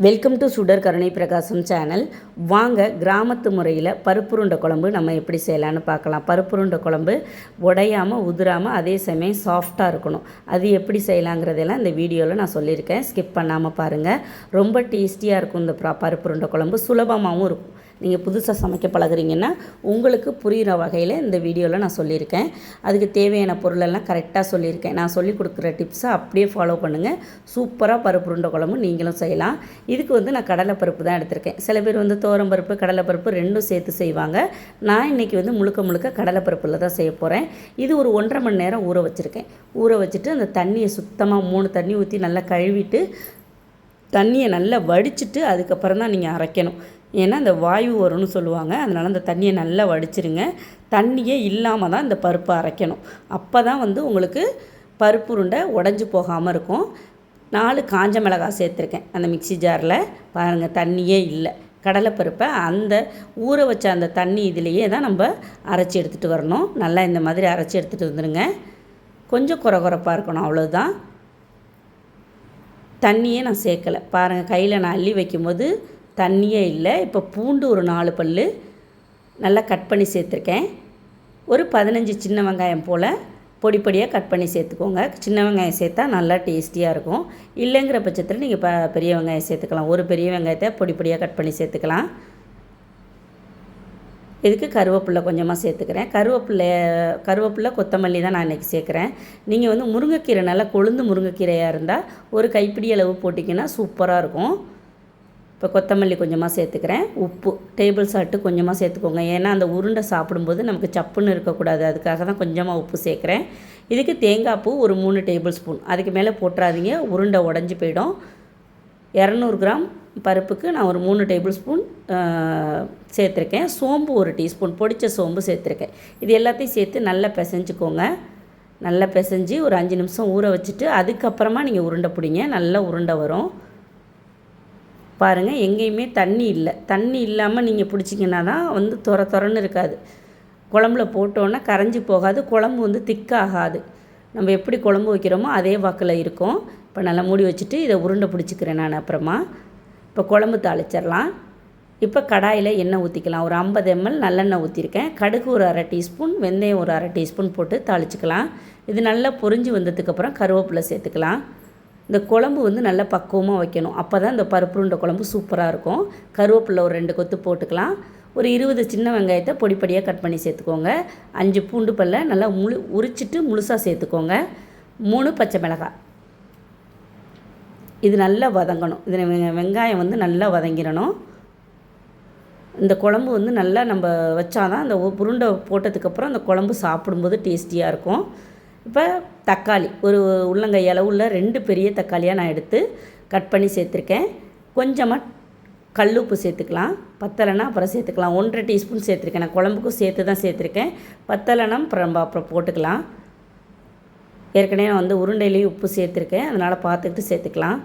Welcome to சுடர் கருணை பிரகாசம் சேனல் வாங்க கிராமத்து முறையில் பருப்புருண்டை குழம்பு நம்ம எப்படி செய்யலான்னு பார்க்கலாம். பருப்புருண்டை குழம்பு உடையாமல் உதிராமல் அதே சமயம் சாஃப்டாக இருக்கணும். அது எப்படி செய்யலாங்கிறதெல்லாம் இந்த வீடியோவில் நான் சொல்லியிருக்கேன். ஸ்கிப் பண்ணாமல் பாருங்கள் ரொம்ப டேஸ்டியாக இருக்கும் இந்த ப்ரா பருப்புருண்டை குழம்பு. சுலபமாகவும் இருக்கும். நீங்கள் புதுசாக சமைக்க பழகுறீங்கன்னா உங்களுக்கு புரிகிற வகையில் இந்த வீடியோவில் நான் சொல்லியிருக்கேன். அதுக்கு தேவையான பொருளெல்லாம் கரெக்டாக சொல்லியிருக்கேன். நான் சொல்லி கொடுக்குற டிப்ஸை அப்படியே ஃபாலோ பண்ணுங்கள் சூப்பராக பருப்பு உருண்டை குழம்பு நீங்களும் செய்யலாம். இதுக்கு வந்து நான் கடலைப்பருப்பு தான் எடுத்திருக்கேன். சில பேர் வந்து பருப்பு கடலைப்பருப்பு ரெண்டும் சேர்த்து செய்வாங்க. நான் இன்றைக்கி வந்து முழுக்க முழுக்க கடலைப்பருப்பில் தான் செய்ய போகிறேன் இது ஒரு ஒன்றரை மணி நேரம் ஊற வச்சுருக்கேன். ஊற வச்சுட்டு அந்த தண்ணியை சுத்தமாக மூணு தண்ணி ஊற்றி நல்லா கழுவிட்டு தண்ணியை நல்லா வடிச்சிட்டு அதுக்கப்புறம் தான் நீங்கள் அரைக்கணும். ஏன்னா அந்த வாயு வரும்னு சொல்லுவாங்க. அதனால் அந்த தண்ணியை நல்லா வடிச்சிருங்க. தண்ணியே இல்லாமல் தான் இந்த பருப்பை அரைக்கணும். அப்போ தான் வந்து உங்களுக்கு பருப்பு உருண்டை உடஞ்சி போகாமல் இருக்கும். நாலு காஞ்ச மிளகாய் சேர்த்துருக்கேன். அந்த மிக்சி ஜாரில். பாருங்கள் தண்ணியே இல்லை. கடலைப்பருப்பை அந்த ஊற வச்ச அந்த தண்ணி இதிலையே தான் நம்ம அரைச்சி எடுத்துகிட்டு வரணும். நல்லா இந்த மாதிரி அரைச்சி எடுத்துகிட்டு வந்துடுங்க கொஞ்சம் குறகுறப்பாக இருக்கணும். அவ்வளோதான் தண்ணியே நான் சேர்க்கலை. பாருங்கள் கையில் நான் அள்ளி வைக்கும்போது தண்ணியே இல்லை. இப்போ பூண்டு ஒரு நாலு பல் நல்லா கட் பண்ணி சேர்த்துருக்கேன். ஒரு பதினஞ்சு சின்ன வெங்காயம் போல் பொடி பொடியாக கட் பண்ணி சேர்த்துக்கோங்க. சின்ன வெங்காயம் சேர்த்தா நல்லா டேஸ்டியாக இருக்கும். இல்லைங்கிற பட்சத்தில் நீங்கள் ப பெரிய வெங்காயம் சேர்த்துக்கலாம். ஒரு பெரிய வெங்காயத்தை பொடி பொடியாக கட் பண்ணி சேர்த்துக்கலாம். இதுக்கு கருவேப்பில்லை கொஞ்சமாக சேர்த்துக்கிறேன். கருவேப்பில்லை கருவேப்பில்லை கொத்தமல்லி தான் நான் இன்றைக்கி சேர்க்குறேன். நீங்கள் வந்து முருங்கைக்கீரை நல்லா கொழுந்து முருங்கைக்கீரையாக இருந்தால் ஒரு கைப்பிடி அளவு போட்டிங்கன்னா சூப்பராக இருக்கும். இப்போ கொத்தமல்லி கொஞ்சமாக சேர்த்துக்கிறேன். உப்பு டேபிள் சால்ட்டு கொஞ்சமாக சேர்த்துக்கோங்க. ஏன்னா அந்த உருண்டை சாப்பிடும்போது நமக்கு சப்புன்னு இருக்கக்கூடாது. அதுக்காக தான் கொஞ்சமாக உப்பு சேர்க்குறேன். இதுக்கு தேங்காய் பூ ஒரு மூணு டேபிள் ஸ்பூன் அதுக்கு மேலே போட்டுறாதீங்க. உருண்டை உடஞ்சி போயிடும். இரநூறு கிராம் பருப்புக்கு நான் ஒரு மூணு டேபிள் ஸ்பூன் சேர்த்துருக்கேன். சோம்பு ஒரு டீஸ்பூன் பொடித்த சோம்பு சேர்த்துருக்கேன். இது எல்லாத்தையும் சேர்த்து நல்லா பிசைஞ்சுக்கோங்க. நல்லா பிசைஞ்சு ஒரு அஞ்சு நிமிஷம் ஊற வச்சுட்டு அதுக்கப்புறமா நீங்கள் உருண்டை பிடிங்க. நல்லா உருண்டை வரும். பாருங்கள் எங்கேயுமே தண்ணி இல்லை. தண்ணி இல்லாமல் நீங்கள் பிடிச்சிங்கன்னா தான் வந்து துற துறன்னு இருக்காது. குழம்புல போட்டோன்னா கரைஞ்சி போகாது குழம்பு வந்து திக்காகாது நம்ம எப்படி குழம்பு வைக்கிறோமோ அதே வாக்கில் இருக்கும். இப்போ நல்லா மூடி வச்சுட்டு இதை உருண்டை பிடிச்சிக்கிறேன் நான் அப்புறமா. இப்போ குழம்பு தாளிச்சிடலாம். இப்போ கடாயில் எண்ணெய் ஊற்றிக்கலாம் ஒரு ஐம்பது எம்எல் நல்லெண்ணெய் ஊற்றிருக்கேன் கடுகு ஒரு அரை டீஸ்பூன் வெந்தயம் ஒரு அரை டீஸ்பூன் போட்டு தாளிச்சிக்கலாம். இது நல்லா பொரிஞ்சு வந்ததுக்கப்புறம் கருவேப்பிலை சேர்த்துக்கலாம். இந்த குழம்பு வந்து நல்லா பக்குவமாக வைக்கணும். அப்போ தான் இந்த பருப்புருண்டை குழம்பு சூப்பராக இருக்கும். கருவேப்பிலை ஒரு ரெண்டு கொத்து போட்டுக்கலாம். ஒரு இருபது சின்ன வெங்காயத்தை பொடி பொடியாக கட் பண்ணி சேர்த்துக்கோங்க. அஞ்சு பூண்டு பல்ல நல்லா முழு உரிச்சிட்டு முழுசாக சேர்த்துக்கோங்க. மூணு பச்சை மிளகாய். இது நல்லா வதங்கணும். இதில் வெங்காயம் வந்து நல்லா வதங்கிடணும். இந்த குழம்பு வந்து நல்லா நம்ம வச்சாதான் அந்த உருண்டை போட்டதுக்கப்புறம் அந்த குழம்பு சாப்பிடும்போது டேஸ்டியாக இருக்கும். இப்போ தக்காளி ஒரு உள்ளங்கை அளவுள்ள ரெண்டு பெரிய தக்காளியாக நான் எடுத்து கட் பண்ணி சேர்த்துருக்கேன். கொஞ்சமாக கல் உப்பு சேர்த்துக்கலாம் பத்தலைனா அப்புறம் சேர்த்துக்கலாம். ஒன்றரை டீஸ்பூன் சேர்த்துருக்கேன். நான் குழம்புக்கும் சேர்த்து தான் சேர்த்துருக்கேன். பத்தலைனா அப்புறம் அப்புறம் போட்டுக்கலாம். ஏற்கனவே நான் வந்து உருண்டையிலையும் உப்பு சேர்த்துருக்கேன். அதனால் பார்த்துக்கிட்டு சேர்த்துக்கலாம்.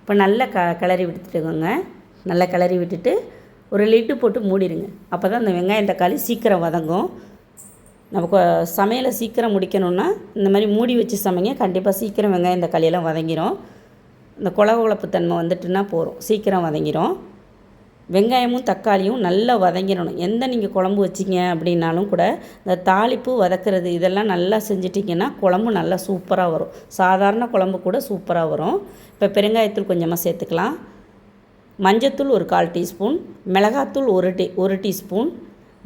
இப்போ நல்லா க கிளறி விட்டுட்டுக்கோங்க. நல்லா கிளறி விட்டுட்டு ஒரு லிட்டு போட்டு மூடிடுங்க. அப்போ தான் அந்த வெங்காயம் தக்காளி சீக்கிரம் வதங்கும். நமக்கு சமையலை சீக்கிரம் முடிக்கணுன்னா இந்த மாதிரி மூடி வச்சு சமைங்க. கண்டிப்பாக சீக்கிரம் வெங்காயம் இந்த களியெல்லாம் வதங்கிடும் இந்த குழ குழப்பு தன்மை வந்துட்டுனா போகிறோம் சீக்கிரம் வதங்கிடும் வெங்காயமும் தக்காளியும் நல்லா வதங்கிடணும். எந்த நீங்கள் குழம்பு வச்சிங்க அப்படின்னாலும் கூட இந்த தாளிப்பு வதக்கிறது இதெல்லாம் நல்லா செஞ்சிட்டிங்கன்னா குழம்பு நல்லா சூப்பராக வரும். சாதாரண குழம்பு கூட சூப்பராக வரும். இப்போ பெருங்காயத்தூள் கொஞ்சமாக சேர்த்துக்கலாம். மஞ்சத்தூள் ஒரு கால் டீஸ்பூன். மிளகாத்தூள் ஒரு டீ ஒரு டீஸ்பூன்.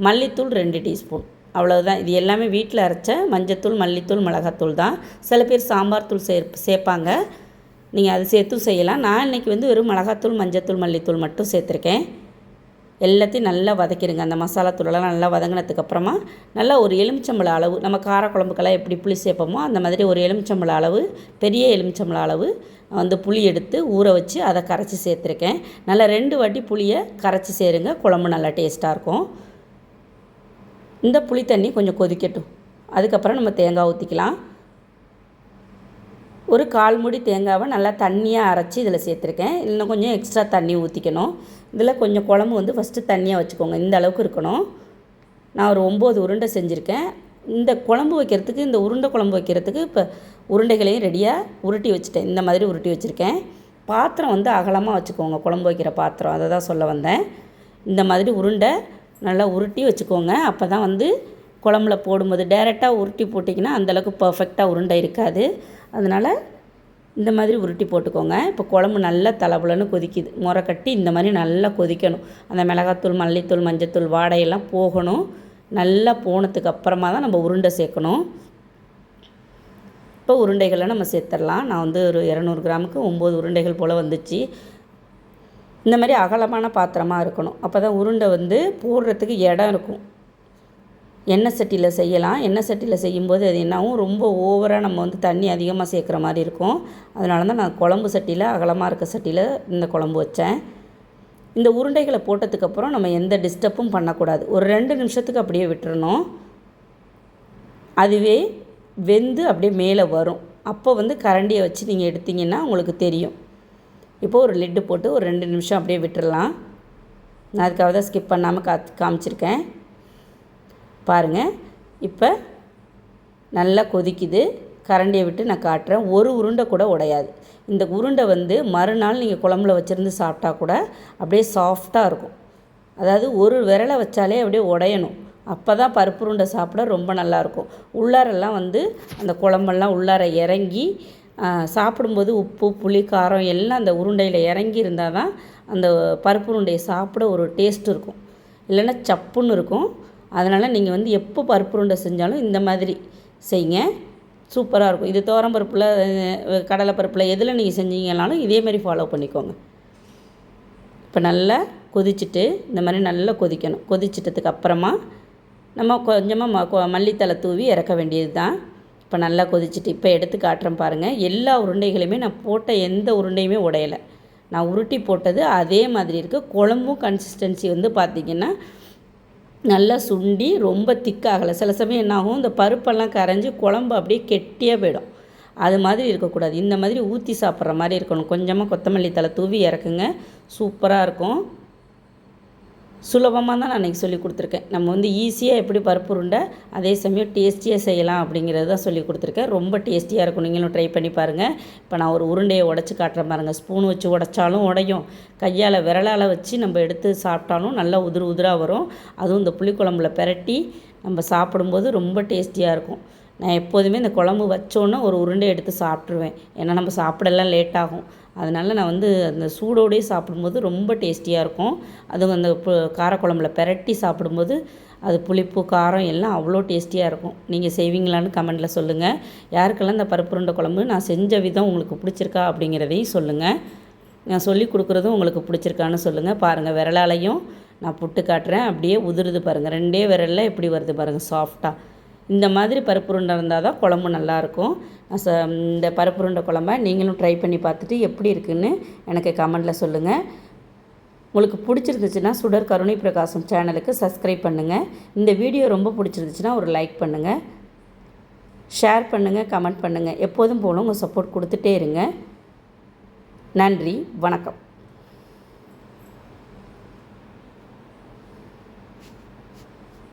மல்லித்தூள் ரெண்டு டீஸ்பூன். அவ்வளோதான் இது எல்லாமே வீட்டில் அரைச்ச மஞ்சத்தூள் மல்லித்தூள் மிளகாத்தூள் தான். சில பேர் சாம்பார் தூள் சே சேர்ப்பாங்க நீங்கள் அது சேர்த்தும் செய்யலாம். நான் இன்றைக்கி வந்து வெறும் மிளகாத்தூள் மஞ்சத்தூள் மல்லித்தூள் மட்டும் சேர்த்துருக்கேன். எல்லாத்தையும் நல்லா வதக்கிடுங்க. அந்த மசாலா தூளெல்லாம் நல்லா வதங்கினதுக்கப்புறமா நல்லா ஒரு எலுமிச்சம்பழ அளவு நம்ம காரக்குழம்புக்கெல்லாம் எப்படி புளி சேர்ப்போமோ அந்த மாதிரி ஒரு எலுமிச்சம்பழ அளவு பெரிய எலுமிச்சம்பழ அளவு வந்து புளி எடுத்து ஊற வச்சு அதை கரைச்சி சேர்த்துருக்கேன். நல்லா ரெண்டு வாட்டி புளியை கரைச்சி சேருங்க. குழம்பு நல்லா டேஸ்ட்டாக இருக்கும். இந்த புளி தண்ணி கொஞ்சம் கொதிக்கட்டும். அதுக்கப்புறம் நம்ம தேங்காய் ஊற்றிக்கலாம் ஒரு கால் மூடி தேங்காவை நல்லா தண்ணியாக அரைச்சி இதில் சேர்த்துருக்கேன். இன்னும் கொஞ்சம் எக்ஸ்ட்ரா தண்ணி ஊற்றிக்கணும் இதில் கொஞ்சம் குழம்பு வந்து ஃபஸ்ட்டு தண்ணியாக வச்சுக்கோங்க. இந்த அளவுக்கு இருக்கணும். நான் ஒரு ஒம்பது உருண்டை செஞ்சுருக்கேன். இந்த குழம்பு வைக்கிறதுக்கு இந்த உருண்டை குழம்பு வைக்கிறதுக்கு இப்போ உருண்டைகளையும் ரெடியாக உருட்டி வச்சுட்டேன். இந்த மாதிரி உருட்டி வச்சுருக்கேன். பாத்திரம் வந்து அகலமாக வச்சுக்கோங்க. குழம்பு வைக்கிற பாத்திரம். அதை தான் சொல்ல வந்தேன். இந்த மாதிரி உருண்டை நல்லா உருட்டி வச்சுக்கோங்க. அப்போ தான் வந்து குழம்புல போடும்போது டேரெக்டாக உருட்டி போட்டிங்கன்னா அந்தளவுக்கு பர்ஃபெக்டாக உருண்டை இருக்காது. அதனால் இந்த மாதிரி உருட்டி போட்டுக்கோங்க. இப்போ குழம்பு நல்லா தலபுலன்னு கொதிக்குது. முறை கட்டி இந்த மாதிரி நல்லா கொதிக்கணும். அந்த மிளகாத்தூள் மல்லித்தூள் மஞ்சத்தூள் வாடையெல்லாம் போகணும். நல்லா போனதுக்கு அப்புறமா தான் நம்ம உருண்டை சேர்க்கணும். இப்போ உருண்டைகளை நம்ம சேர்த்துடலாம். நான் வந்து ஒரு இரநூறு கிராமுக்கு ஒம்பது உருண்டைகள் போல் வந்துச்சு. இந்த மாதிரி அகலமான பாத்திரமாக இருக்கணும். அப்போ தான் உருண்டை வந்து போடுறதுக்கு இடம் இருக்கும். எண்ணெய் சட்டியில் செய்யலாம். எண்ணெய் சட்டியில் செய்யும்போது அது என்னாகும் ரொம்ப ஓவராக நம்ம வந்து தண்ணி அதிகமாக சேர்க்குற மாதிரி இருக்கும். அதனால தான் நான் குழம்பு சட்டியில் அகலமாக இருக்க சட்டியில் இந்த குழம்பு வச்சேன். இந்த உருண்டைகளை போட்டதுக்கப்புறம் நம்ம எந்த டிஸ்டர்பும் பண்ணக்கூடாது. ஒரு ரெண்டு நிமிஷத்துக்கு அப்படியே விட்டுறணும். அதுவே வெந்து அப்படியே மேலே வரும். அப்போ வந்து கரண்டியை வச்சு நீங்கள் எடுத்திங்கன்னா உங்களுக்கு தெரியும். இப்போது ஒரு லிட்டு போட்டு ஒரு ரெண்டு நிமிஷம் அப்படியே விட்டுடலாம் நான் அதுக்காக தான் ஸ்கிப் பண்ணாமல் கா காமிச்சிருக்கேன். பாருங்கள் இப்போ நல்லா கொதிக்குது. கரண்டியை விட்டு நான் காட்டுறேன். ஒரு உருண்டை கூட உடையாது. இந்த உருண்டை வந்து மறுநாள் நீங்கள் குழம்புல வச்சுருந்து சாப்பிட்டா கூட அப்படியே சாஃப்டாக இருக்கும். அதாவது ஒரு விரலை வச்சாலே அப்படியே உடையணும். அப்போ தான் பருப்பு உருண்டை சாப்பிட ரொம்ப நல்லாயிருக்கும் உள்ளாரெல்லாம் வந்து அந்த குழம்பெல்லாம் உள்ளார இறங்கி சாப்பிடும்போது உப்பு புளி காரம் எல்லாம் அந்த உருண்டையில் இறங்கி இருந்தால் தான் அந்த பருப்பு உருண்டையை சாப்பிட ஒரு டேஸ்ட் இருக்கும். இல்லைன்னா சப்புன்னு இருக்கும். அதனால் நீங்கள் வந்து எப்போ பருப்பு உருண்டை செஞ்சாலும் இந்த மாதிரி செய்யுங்க சூப்பராக இருக்கும். இது பருப்பில் கடலை பருப்பில் எதில் நீங்கள் செஞ்சீங்கனாலும் இதேமாரி ஃபாலோ பண்ணிக்கோங்க. இப்போ நல்லா கொதிச்சுட்டு இந்த மாதிரி நல்லா கொதிக்கணும். கொதிச்சிட்டதுக்கு அப்புறமா நம்ம கொஞ்சமாக ம மல்லித்தலை தூவி இறக்க வேண்டியது தான் இப்போ நல்லா கொதிச்சுட்டு இப்போ எடுத்து காட்டுறேன் பாருங்கள் எல்லா உருண்டைகளையுமே நான் போட்ட எந்த உருண்டையுமே உடையலை. நான் உருட்டி போட்டது அதே மாதிரி இருக்குது குழம்பும் கன்சிஸ்டன்சி வந்து பார்த்திங்கன்னா நல்லா சுண்டி ரொம்ப திக்காகலை சில சமயம் என்னாகும் இந்த பருப்பெல்லாம் கரைஞ்சி குழம்பு அப்படியே கெட்டியாக போயிடும். அது மாதிரி இருக்கக்கூடாது. இந்த மாதிரி ஊற்றி சாப்பிட்ற மாதிரி இருக்கணும். கொஞ்சமாக கொத்தமல்லி தலை தூவி இறக்குங்க. சூப்பராக இருக்கும். சுலபமாக தான் நான் அன்றைக்கி சொல்லி கொடுத்துருக்கேன். நம்ம வந்து ஈஸியாக எப்படி பருப்பு உருண்டை அதே சமயம் டேஸ்டியாக செய்யலாம் அப்படிங்கிறது தான் சொல்லி கொடுத்துருக்கேன். ரொம்ப டேஸ்டியாக இருக்கும். நீங்களும் ட்ரை பண்ணி பாருங்கள் இப்போ நான் ஒரு உருண்டையை உடச்சி காட்டுறேன் பாருங்கள் ஸ்பூன் வச்சு உடச்சாலும் உடையும். கையால் விரலால் வச்சு நம்ம எடுத்து சாப்பிட்டாலும் நல்லா உதிர் உதிராக வரும். அதுவும் இந்த புளிக்குழம்புல பெரட்டி நம்ம சாப்பிடும்போது ரொம்ப டேஸ்டியாக இருக்கும். நான் எப்போதுமே இந்த குழம்பு வச்சோன்னே ஒரு உருண்டை எடுத்து சாப்பிட்ருவேன் ஏன்னா நம்ம சாப்பிடலாம் லேட் ஆகும். அதனால் நான் வந்து அந்த சூடோடே சாப்பிடும்போது ரொம்ப டேஸ்டியாக இருக்கும். அதுவும் அந்த காரக்குழம்புல பெரட்டி சாப்பிடும்போது அது புளிப்பு காரம் எல்லாம் அவ்வளோ டேஸ்டியாக இருக்கும். நீங்கள் செய்வீங்களான்னு கமெண்டில் சொல்லுங்கள் யாருக்கெல்லாம் இந்த பருப்புருண்டை குழம்பு நான் செஞ்ச விதம் உங்களுக்கு பிடிச்சிருக்கா அப்படிங்கிறதையும் சொல்லுங்கள் நான் சொல்லி கொடுக்குறதும் உங்களுக்கு பிடிச்சிருக்கான்னு சொல்லுங்கள் பாருங்கள் விரலாலையும் நான் புட்டு காட்டுறேன். அப்படியே உதிருது பாருங்கள் ரெண்டே விரலில் எப்படி வருது பாருங்கள் சாஃப்டாக இந்த மாதிரி பருப்புருண்டை இருந்தால் தான் குழம்பு நல்லாயிருக்கும் ச இந்த பருப்புருண்டை குழம்ப நீங்களும் ட்ரை பண்ணி பார்த்துட்டு எப்படி இருக்குதுன்னு எனக்கு கமெண்டில் சொல்லுங்கள் உங்களுக்கு பிடிச்சிருந்துச்சுன்னா சுடர் கருணை பிரகாசம் சேனலுக்கு சப்ஸ்கிரைப் பண்ணுங்கள் இந்த வீடியோ ரொம்ப பிடிச்சிருந்துச்சுன்னா ஒரு லைக் பண்ணுங்கள் ஷேர் பண்ணுங்கள் கமெண்ட் பண்ணுங்கள் எப்போதும் போலும் உங்கள் சப்போர்ட் கொடுத்துட்டே இருங்க. நன்றி வணக்கம்.